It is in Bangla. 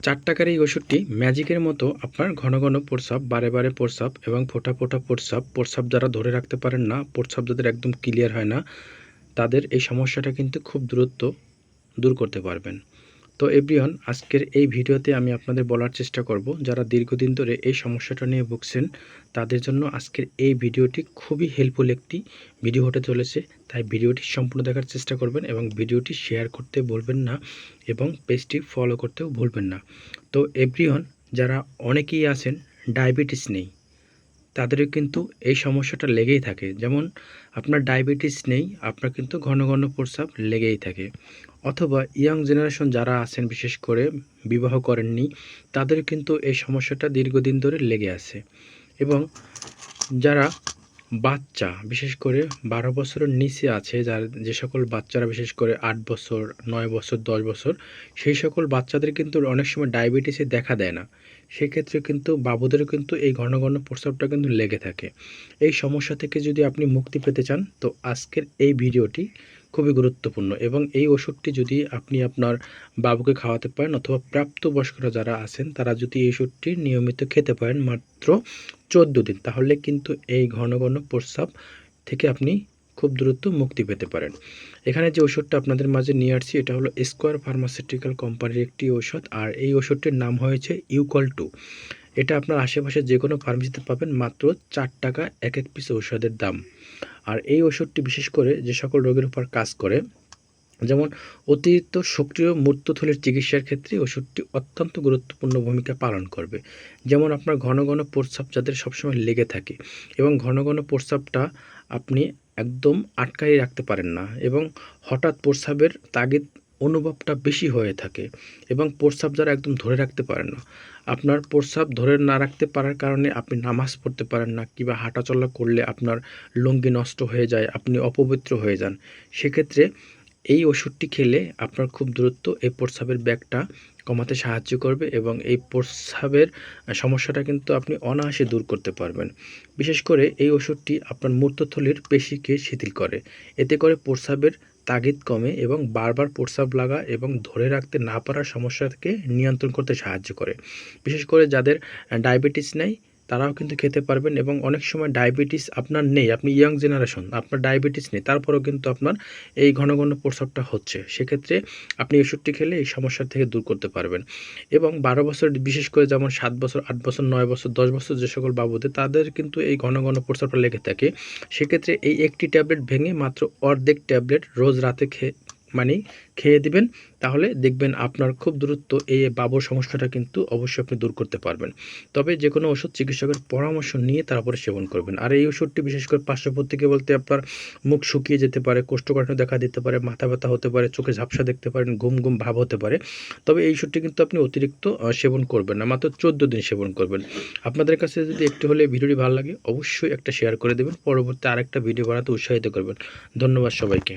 চার টাকার এই ওষুধটি ম্যাজিকের মতো আপনার ঘন ঘন প্রস্রাব, বারে বারে প্রস্রাব এবং ফোঁটা ফোটা প্রস্রাব প্রস্রাব যারা ধরে রাখতে পারেন না, প্রস্রাব যাদের একদম ক্লিয়ার হয় না, তাদের এই সমস্যাটা কিন্তু খুব দ্রুত দূর করতে পারবেন। তো এভরিওয়ান, আজকের এই ভিডিওতে আমি আপনাদের বলার চেষ্টা করব, যারা দীর্ঘদিন ধরে এই সমস্যাটা নিয়ে ভুগছেন, তাদের জন্য আজকের এই ভিডিওটি খুবই হেল্পফুল একটি ভিডিও হতে চলেছে। তাই ভিডিওটি সম্পূর্ণ দেখার চেষ্টা করবেন এবং ভিডিওটি শেয়ার করতে ভুলবেন না এবং পেজটি ফলো করতেও ভুলবেন না। তো এভরিওয়ান যারা অনেকেই আছেন ডায়াবেটিস নেই, তাদেরও কিন্তু এই সমস্যাটা লেগেই থাকে। যেমন, আপনার ডায়াবেটিস নেই, আপনার কিন্তু ঘন ঘন প্রস্রাব লেগেই থাকে। অথবা ইয়াং জেনারেশন যারা আছেন, বিশেষ করে বিবাহ করেননি, তাদের কিন্তু এই সমস্যাটা দীর্ঘদিন ধরে লেগে আছে। এবং যারা বাচ্চা, বিশেষ করে বারো বছরের নিচে আছে যার যে সকল বাচ্চারা, বিশেষ করে আট বছর, নয় বছর, দশ বছর, সেই সকল বাচ্চাদের কিন্তু অনেক সময় ডায়াবেটিসে দেখা দেয় না। সেক্ষেত্রে কিন্তু বাবুদেরও কিন্তু এই ঘন ঘন প্রস্রাবটা কিন্তু লেগে থাকে। এই সমস্যা থেকে যদি আপনি মুক্তি পেতে চান, তো আজকের এই ভিডিওটি খুবই গুরুত্বপূর্ণ এবং এই ওষুধটি যদি আপনি আপনার বাবুকে খাওয়াতে পারেন অথবা প্রাপ্তবয়স্করা যারা আছেন, তারা যদি এই ওষুধটি নিয়মিত খেতে পারেন মাত্র চোদ্দ দিন, তাহলে কিন্তু এই ঘন ঘন প্রস্রাব থেকে আপনি খুব দ্রুত মুক্তি পেতে পারেন। এখানে যে ওষুধটা আপনাদের মাঝে নিয়ে আসছি, এটা হলো স্কোয়ার ফার্মাসিউটিক্যাল কোম্পানির একটি ওষুধ আর এই ওষুধটির নাম হয়েছে ইউকল টু এটা আপনার আশেপাশে যে কোনো ফার্মেসিতে পাবেন মাত্র চার টাকা এক এক পিস ঔষধের দাম। আর এই ওষুধটি বিশেষ করে যে সকল রোগের উপর কাজ করে, যেমন অতিরিক্ত সক্রিয় মূর্তথলির চিকিৎসার ক্ষেত্রে ওষুধটি অত্যন্ত গুরুত্বপূর্ণ ভূমিকা পালন করবে। যেমন আপনার ঘন ঘন প্রস্রাব যাদের সবসময় লেগে থাকে এবং ঘন ঘন প্রস্রাবটা আপনি একদম আটকাই রাখতে পারেন না এবং হঠাৎ প্রস্রাবের তাগিদ অনুভবটা বেশি হয়ে থাকে এবং প্রস্রাব যারা একদম ধরে রাখতে পারেন না। আপনার প্রস্রাব ধরে না রাখতে পারার কারণে আপনি নামাজ পড়তে পারেন না কিংবা হাঁটাচলা করলে আপনার লুঙ্গি নষ্ট হয়ে যায়, আপনি অপবিত্র হয়ে যান। সেক্ষেত্রে এই ওষুধটি খেলে আপনার খুব দ্রুত এই প্রস্রাবের ব্যাগটা কমাতে সাহায্য করবে এবং এই প্রস্রাবের সমস্যাটা কিন্তু আপনি অনায়াসে দূর করতে পারবেন। বিশেষ করে এই ওষুধটি আপনার মূর্তথলির পেশিকে শিথিল করে। এতে করে প্রস্রাবের তাগিদ কমে এবং বারবার প্রস্রাব লাগা এবং ধরে রাখতে না পারার সমস্যাকে নিয়ন্ত্রণ করতে সাহায্য করে। বিশেষ করে যাদের ডায়াবেটিস নেই তারাও কিন্তু খেতে পারবেন এবং অনেক সময় ডায়াবেটিস আপনার নেই, আপনি ইয়াং জেনারেশন আপনার ডায়াবেটিস নেই, তারপরেও কিন্তু আপনার এই ঘন ঘন প্রস্রাবটা হচ্ছে। সেক্ষেত্রে আপনি ওষুধটি খেলে এই সমস্যা থেকে দূর করতে পারবেন। এবং বারো বছর, বিশেষ করে যেমন সাত বছর, আট বছর, নয় বছর, দশ বছর যে সকল বাবুদের তাদের কিন্তু এই ঘন ঘন প্রস্রাবটা লেগে থাকে। সেক্ষেত্রে এই একটি ট্যাবলেট ভেঙে মাত্র অর্ধেক ট্যাবলেট রোজ রাতে খেয়ে মানে খেয়ে দিবেন, তাহলে দেখবেন আপনার খুব দ্রুত এই বাবর সমস্যাটা কিন্তু অবশ্যই আপনি দূর করতে পারবেন। তবে যে কোনো ওষুধ চিকিৎসকের পরামর্শ নিয়ে তারপরে সেবন করবেন। আর এই ওষুধটি বিশেষ করে পার্শ্ববর্তীকে বলতে আপনার মুখ শুকিয়ে যেতে পারে, কোষ্ঠকাঠিন্য দেখা দিতে পারে, মাথা ব্যথা হতে পারে, চোখে ঝাপসা দেখতে পারেন, ঘুম ঘুম ভাব হতে পারে। তবে এই ওষুধটি কিন্তু আপনি অতিরিক্ত সেবন করবেন না, মাত্র চোদ্দ দিন সেবন করবেন। আপনাদের কাছে যদি একটু হলে ভিডিওটি ভালো লাগে, অবশ্যই একটা শেয়ার করে দেবেন। পরবর্তী আরেকটা ভিডিও বানাতে উৎসাহিত করবেন। ধন্যবাদ সবাইকে।